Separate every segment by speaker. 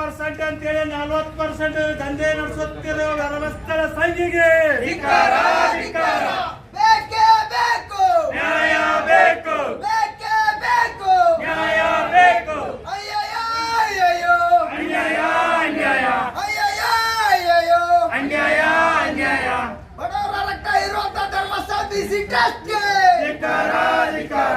Speaker 1: Percent ಅಂತೇಳಿ ನಲ್ವತ್ತು percent ದಂಧೆ ನಡೆಸುತ್ತಿರೋ ಧರ್ಮಸ್ಥಳ ಸಂಘಿಗೆ
Speaker 2: ಬೇಕೇ ಬೇಕು.
Speaker 1: ನ್ಯಾಯ ಬೇಕು.
Speaker 2: ಬೇಕೇ ಬೇಕು.
Speaker 1: ನ್ಯಾಯ ಬೇಕು.
Speaker 2: ಅಯ್ಯಯ್ಯ ಅಯ್ಯಯ್ಯೋ.
Speaker 1: ಅನ್ಯಾಯ ಅನ್ಯಾಯ.
Speaker 2: ಅಯ್ಯಯ್ಯ ಅಯ್ಯಯ್ಯೋ.
Speaker 1: ಅನ್ಯಾಯ ಅನ್ಯಾಯ.
Speaker 2: ಬಡವರ ರಕ್ತ ಇರುವಂತ ಧರ್ಮಸ್ಥಳ ಬಿಸಿ ಟ್ರಸ್ಟ್ಗೆ
Speaker 1: ಧಿಕ್ಕಾರ ಧಿಕ್ಕಾರ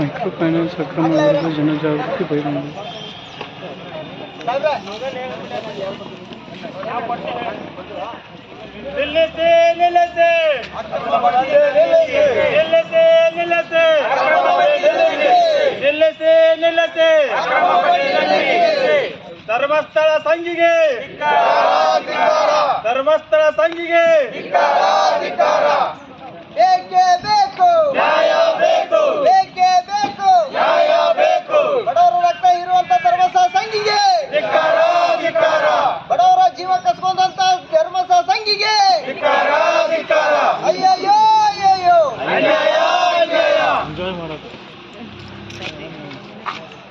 Speaker 3: ಮೈಕ್ರೋ ಫೈನಾನ್ಸ್ ಅಕ್ರಮ ವಿರುದ್ಧ ಜನಜಾಗೃತಿ ಬಹಿರಂಗ
Speaker 1: ನಿಲ್ಲಿಸಿ ನಿಲ್ಲಿಸಿ ನಿಲ್ಲಿಸಿ ನಿಲ್ಲಿಸಿ ನಿಲ್ಲಿಸಿ ನಿಲ್ಲಿಸಿ ಧರ್ಮಸ್ಥಳ ಸಂಘಿಗೆ ಧರ್ಮಸ್ಥಳ ಸಂಘಿಗೆ Thank you.